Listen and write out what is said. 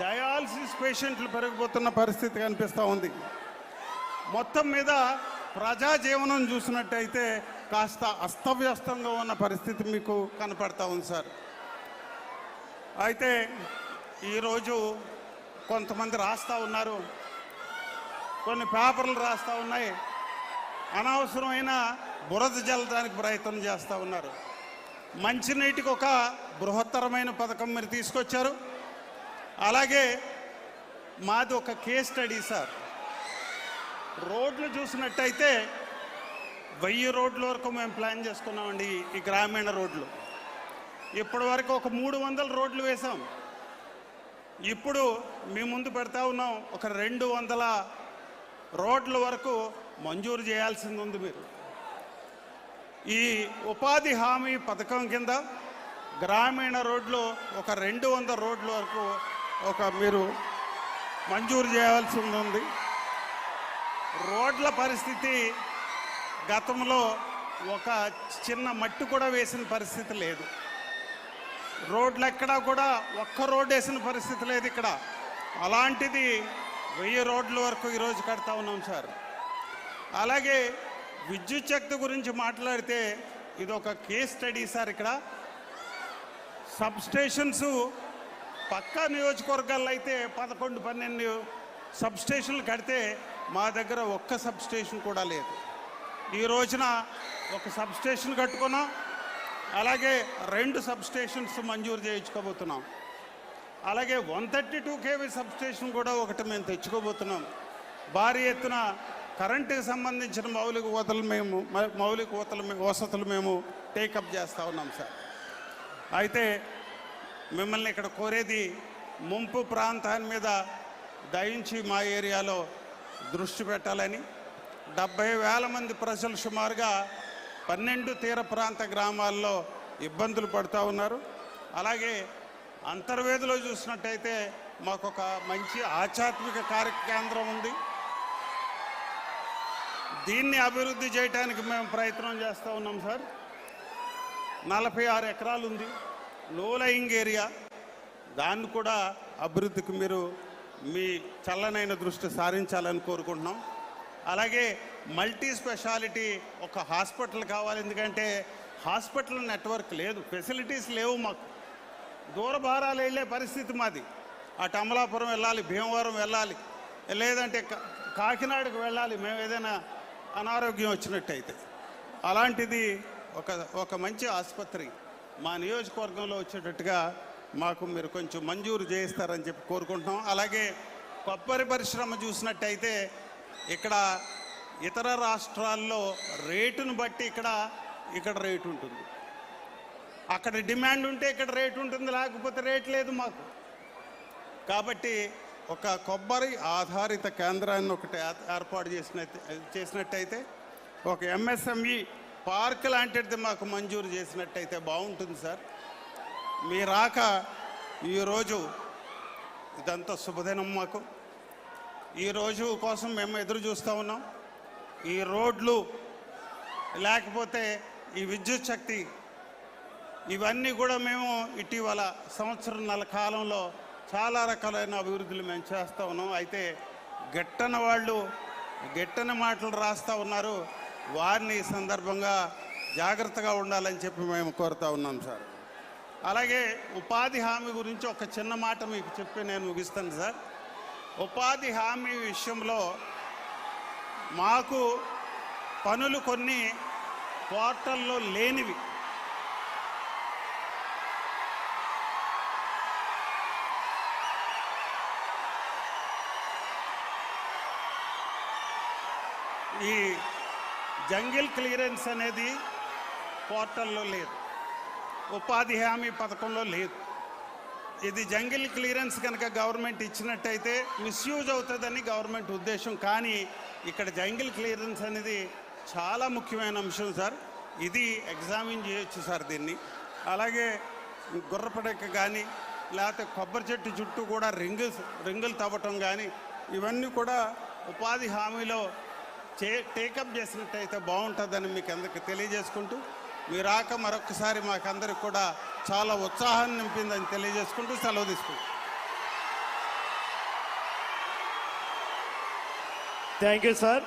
Dialysis పేషెంట్లు పెరిగిపోతున్న పరిస్థితి కనిపిస్తూ ఉంది. మొత్తం మీద ప్రజా జీవనం చూసినట్టయితే కాస్త అస్తవ్యస్తంగా ఉన్న పరిస్థితి మీకు కనపడతా ఉంది సార్. అయితే ఈరోజు కొంతమంది రాస్తూ ఉన్నారు. కొన్ని పేపర్లు రాస్తూ ఉన్నాయి. అనవసరమైన బురద జల్లడానికి ప్రయత్నం చేస్తూ ఉన్నారు. మంచినీటికి ఒక బృహత్తరమైన పథకం మీరు తీసుకొచ్చారు. అలాగే మాది ఒక కేస్ స్టడీ సార్. రోడ్లు చూసినట్టయితే వెయ్యి రోడ్ల వరకు మేము ప్లాన్ చేసుకున్నామండి ఈ- గ్రామీణ రోడ్లు. ఇప్పటి వరకు ఒక మూడు వందల రోడ్లు వేసాం. ఇప్పుడు మీ ముందు పెడతా ఉన్నాం ఒక రెండు వందల రోడ్ల వరకు మంజూరు చేయాల్సింది ఉంది మీరు. ఈ ఉపాధి హామీ పథకం కింద గ్రామీణ రోడ్లు ఒక రెండు వందల రోడ్ల వరకు ఒక మీరు మంజూరు చేయాల్సి ఉంది రోడ్ల పరిస్థితి గతంలో ఒక చిన్న మట్టి కూడా వేసిన పరిస్థితి లేదు. రోడ్లు ఎక్కడా కూడా ఒక్క రోడ్డు వేసిన పరిస్థితి లేదు ఇక్కడ. అలాంటిది వెయ్యి రోడ్ల వరకు ఈరోజు కడతా ఉన్నాం సార్. అలాగే విద్యుత్ శక్తి గురించి మాట్లాడితే ఇది ఒక కేస్ స్టడీ సార్ ఇక్కడ. సబ్ స్టేషన్స్ పక్కా నియోజకవర్గాల్లో అయితే పదకొండు పన్నెండు సబ్ స్టేషన్లు కడితే మా దగ్గర ఒక్క సబ్ స్టేషన్ కూడా లేదు. ఈ రోజున ఒక సబ్ స్టేషన్ కట్టుకున్నాం. అలాగే రెండు సబ్ స్టేషన్స్ మంజూరు చేయించుకోబోతున్నాం. అలాగే one thirty two KV sub station కూడా ఒకటి మేము తెచ్చుకోబోతున్నాం. భారీ ఎత్తున కరెంటుకి సంబంధించిన మౌలిక ఊతలు మేము మౌలిక ఊతలు వసతులు మేము టేకప్ చేస్తూ ఉన్నాం సార్. అయితే మిమ్మల్ని ఇక్కడ కోరేది ముంపు ప్రాంతాన్ని మీద దయించి మా ఏరియాలో దృష్టి పెట్టాలని డెబ్బై వేల మంది ప్రజలు సుమారుగా పన్నెండు తీర ప్రాంత గ్రామాల్లో ఇబ్బందులు పడుతూ ఉన్నారు. అలాగే అంతర్వేదిలో చూసినట్టయితే మాకు ఒక మంచి ఆధ్యాత్మిక కార్యకేంద్రం ఉంది. దీన్ని అభివృద్ధి చేయడానికి మేము ప్రయత్నం చేస్తూ ఉన్నాం సార్. నలభై ఆరు ఎకరాలు ఉంది లో లయింగ్ ఏరియా. దాన్ని కూడా అభివృద్ధికి మీరు మీ చల్లనైన దృష్టి సారించాలని కోరుకుంటున్నాం. అలాగే మల్టీ స్పెషాలిటీ ఒక హాస్పిటల్ కావాలి ఎందుకంటే హాస్పిటల్ నెట్వర్క్ లేదు ఫెసిలిటీస్ లేవు మాకు. దూరభారాలు వెళ్ళే పరిస్థితి మాది. అటు అమలాపురం వెళ్ళాలి భీమవరం వెళ్ళాలి లేదంటే కాకినాడకు వెళ్ళాలి మేము ఏదైనా అనారోగ్యం వచ్చినట్టయితే. అలాంటిది ఒక ఒక మంచి ఆసుపత్రి మా నియోజకవర్గంలో వచ్చేటట్టుగా మాకు మీరు కొంచెం మంజూరు చేయిస్తారని చెప్పి కోరుకుంటున్నాం. అలాగే కొబ్బరి పరిశ్రమ చూసినట్టయితే ఇక్కడ ఇతర రాష్ట్రాల్లో రేటును బట్టి ఇక్కడ ఇక్కడ రేటు ఉంటుంది. అక్కడ డిమాండ్ ఉంటే ఇక్కడ రేటు ఉంటుంది లేకపోతే రేట్ లేదు మాకు. కాబట్టి ఒక కొబ్బరి ఆధారిత కేంద్రాన్ని ఒకటి ఏర్పాటు చేసిన చేసినట్టయితే ఒక ఎంఎస్ఎంఈ పార్క్ లాంటిది మాకు మంజూరు చేసినట్టయితే బాగుంటుంది సార్. మీ రాక ఈరోజు ఇదంతా శుభదినం మాకు. ఈ రోజు కోసం మేము ఎదురు చూస్తూ ఉన్నాం. ఈ రోడ్లు లేకపోతే ఈ విద్యుత్ శక్తి ఇవన్నీ కూడా మేము ఇటీవల సంవత్సరంన్నర కాలంలో చాలా రకాలైన అభివృద్ధులు మేము చేస్తూ ఉన్నాం. అయితే గెట్టన వాళ్ళు గెట్టని మాటలు రాస్తూ ఉన్నారు. వారిని సందర్భంగా జాగ్రత్తగా ఉండాలని చెప్పి మేము కోరుతా ఉన్నాం సార్. అలాగే ఉపాధి హామీ గురించి ఒక చిన్న మాట మీకు చెప్పి నేను ముగిస్తాను సార్. ఉపాధి హామీ విషయంలో మాకు పనులు కొన్ని పోర్టల్లో లేనివి. ఈ జంగిల్ క్లియరెన్స్ అనేది పోర్టల్లో లేదు. ఉపాధి హామీ పథకంలో లేదు. ఇది జంగిల్ క్లియరెన్స్ కనుక గవర్నమెంట్ ఇచ్చినట్టయితే మిస్యూజ్ అవుతుందని గవర్నమెంట్ ఉద్దేశం. కానీ ఇక్కడ జంగిల్ క్లియరెన్స్ అనేది చాలా ముఖ్యమైన అంశం సార్. ఇది ఎగ్జామిన్ చేయొచ్చు సార్ దీన్ని. అలాగే గుర్రపడక కానీ లేకపోతే కొబ్బరి చెట్టు చుట్టూ కూడా రింగులు రింగులు తవ్వటం కానీ ఇవన్నీ కూడా ఉపాధి హామీలో చే టేకప్ చేసినట్టయితే బాగుంటుందని మీకు అందరికి తెలియజేసుకుంటూ మీ రాక మరొకసారి మాకందరికి కూడా చాలా ఉత్సాహాన్ని నింపిందని తెలియజేసుకుంటూ సెలవు తీసుకుంటాం థ్యాంక్ యూ సార్